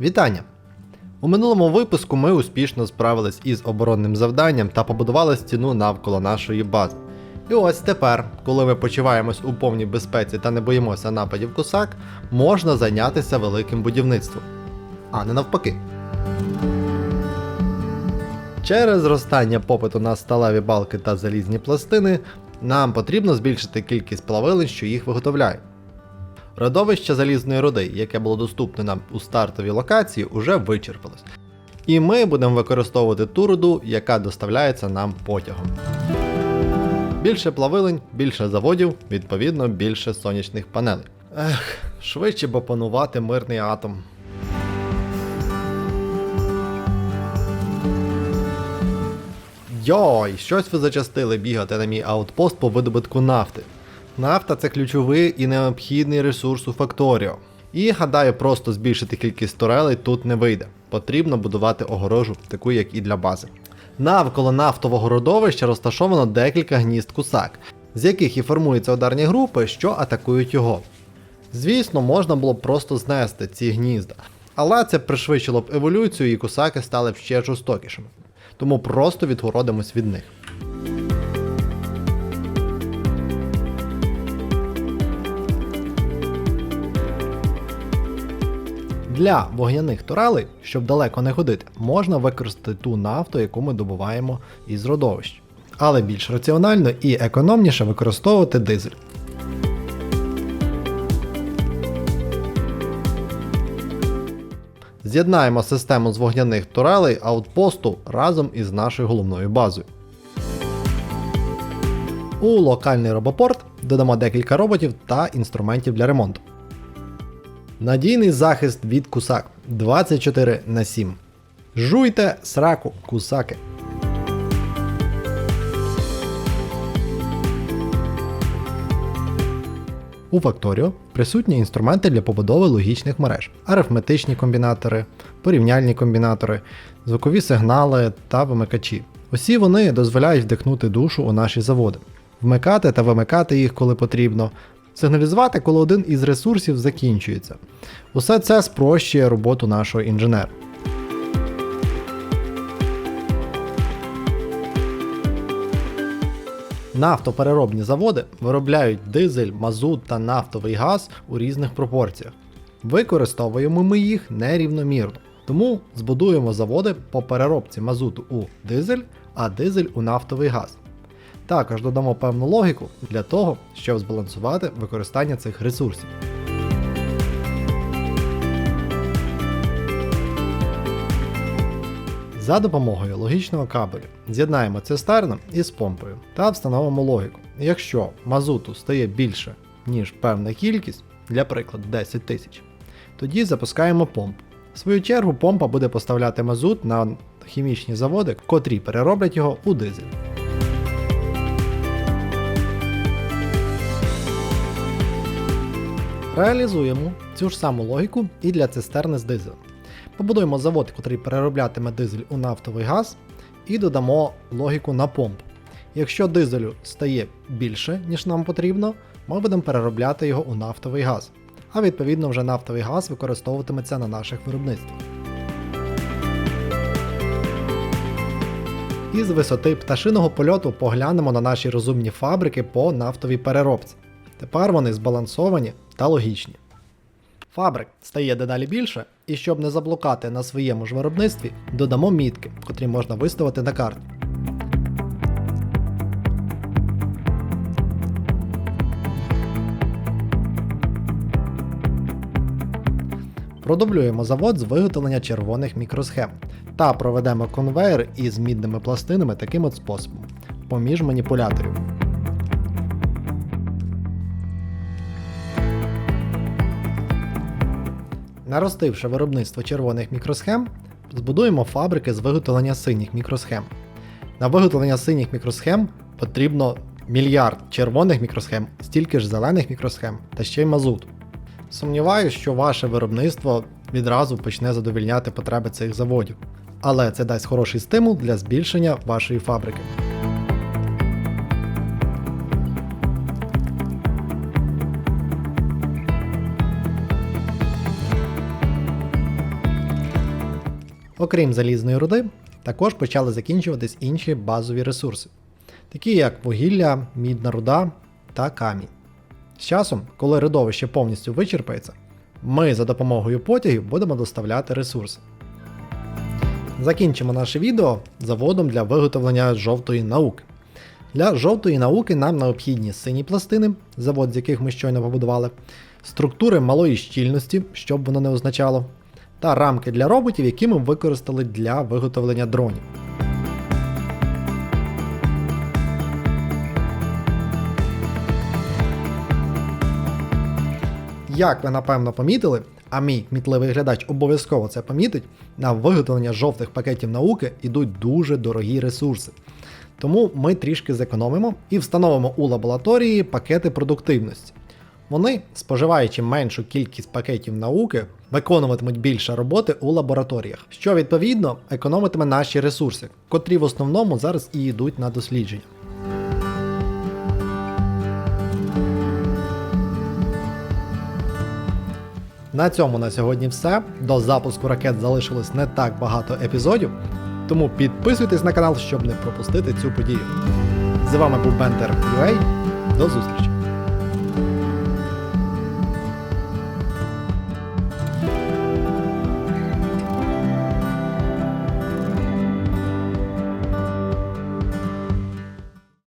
Вітання! У минулому випуску ми успішно справились із оборонним завданням та побудували стіну навколо нашої бази. І ось тепер, коли ми почуваємось у повній безпеці та не боїмося нападів кусак, можна зайнятися великим будівництвом. А не навпаки. Через зростання попиту на сталеві балки та залізні пластини нам потрібно збільшити кількість плавилин, що їх виготовляють. Родовище залізної руди, яке було доступне нам у стартовій локації, уже вичерпалось. І ми будемо використовувати ту руду, яка доставляється нам потягом. Більше плавилень, більше заводів, відповідно, більше сонячних панелей. Ех, швидше б опанувати мирний атом. Йой, щось ви зачастили бігати на мій аутпост по видобутку нафти. Нафта це ключовий і необхідний ресурс у Факторіо. І гадаю, просто збільшити кількість турелей тут не вийде. Потрібно будувати огорожу, таку як і для бази. Навколо нафтового родовища розташовано декілька гнізд кусак, з яких і формуються ударні групи, що атакують його. Звісно, можна було б просто знести ці гнізда, але це пришвидшило б еволюцію і кусаки стали б ще жорстокішими. Тому просто відгородимось від них. Для вогняних турелей, щоб далеко не ходити, можна використати ту нафту, яку ми добуваємо із родовищ. Але більш раціонально і економніше використовувати дизель. З'єднаємо систему з вогняних турелей аутпосту разом із нашою головною базою. У локальний робопорт додамо декілька роботів та інструментів для ремонту. Надійний захист від кусак 24 на 7. Жуйте сраку, кусаки. У Factorio присутні інструменти для побудови логічних мереж, арифметичні комбінатори, порівняльні комбінатори, звукові сигнали та вимикачі. Усі вони дозволяють вдихнути душу у наші заводи, вмикати та вимикати їх, коли потрібно, сигналізувати, коли один із ресурсів закінчується. Усе це спрощує роботу нашого інженера. Нафтопереробні заводи виробляють дизель, мазут та нафтовий газ у різних пропорціях. Використовуємо ми їх нерівномірно. Тому збудуємо заводи по переробці мазуту у дизель, а дизель у нафтовий газ. Також додамо певну логіку для того, щоб збалансувати використання цих ресурсів. За допомогою логічного кабелю з'єднаємо цистерну із помпою та встановимо логіку. Якщо мазуту стає більше, ніж певна кількість, для прикладу 10 тисяч, тоді запускаємо помпу. В свою чергу помпа буде поставляти мазут на хімічні заводи, котрі перероблять його у дизель. Реалізуємо цю ж саму логіку і для цистерни з дизелем. Побудуємо завод, який перероблятиме дизель у нафтовий газ, і додамо логіку на помпу. Якщо дизелю стає більше, ніж нам потрібно, ми будемо переробляти його у нафтовий газ. А відповідно вже нафтовий газ використовуватиметься на наших виробництвах. Із висоти пташиного польоту поглянемо на наші розумні фабрики по нафтовій переробці. Тепер вони збалансовані та логічні. Фабрик стає дедалі більше, і щоб не заблукати на своєму ж виробництві, додамо мітки, котрі можна виставити на карті. Продублюємо завод з виготовлення червоних мікросхем та проведемо конвейер із мідними пластинами таким от способом, поміж маніпуляторів. Наростивши виробництво червоних мікросхем, збудуємо фабрики з виготовлення синіх мікросхем. На виготовлення синіх мікросхем потрібно мільярд червоних мікросхем, стільки ж зелених мікросхем та ще й мазут. Сумніваюся, що ваше виробництво відразу почне задовільняти потреби цих заводів, але це дасть хороший стимул для збільшення вашої фабрики. Окрім залізної руди, також почали закінчуватись інші базові ресурси, такі як вугілля, мідна руда та камінь. З часом, коли родовище повністю вичерпається, ми за допомогою потягів будемо доставляти ресурси. Закінчимо наше відео заводом для виготовлення жовтої науки. Для жовтої науки нам необхідні сині пластини, завод з яких ми щойно побудували, структури малої щільності, щоб воно не означало, та рамки для роботів, які ми використали для виготовлення дронів. Як ви напевно помітили, а мій кмітливий глядач обов'язково це помітить, на виготовлення жовтих пакетів науки йдуть дуже дорогі ресурси. Тому ми трішки зекономимо і встановимо у лабораторії пакети продуктивності. Вони, споживаючи меншу кількість пакетів науки, виконуватимуть більше роботи у лабораторіях, що відповідно економитиме наші ресурси, котрі в основному зараз і йдуть на дослідження. На цьому на сьогодні все. До запуску ракет залишилось не так багато епізодів, тому підписуйтесь на канал, щоб не пропустити цю подію. З вами був Бентер UA. До зустрічі!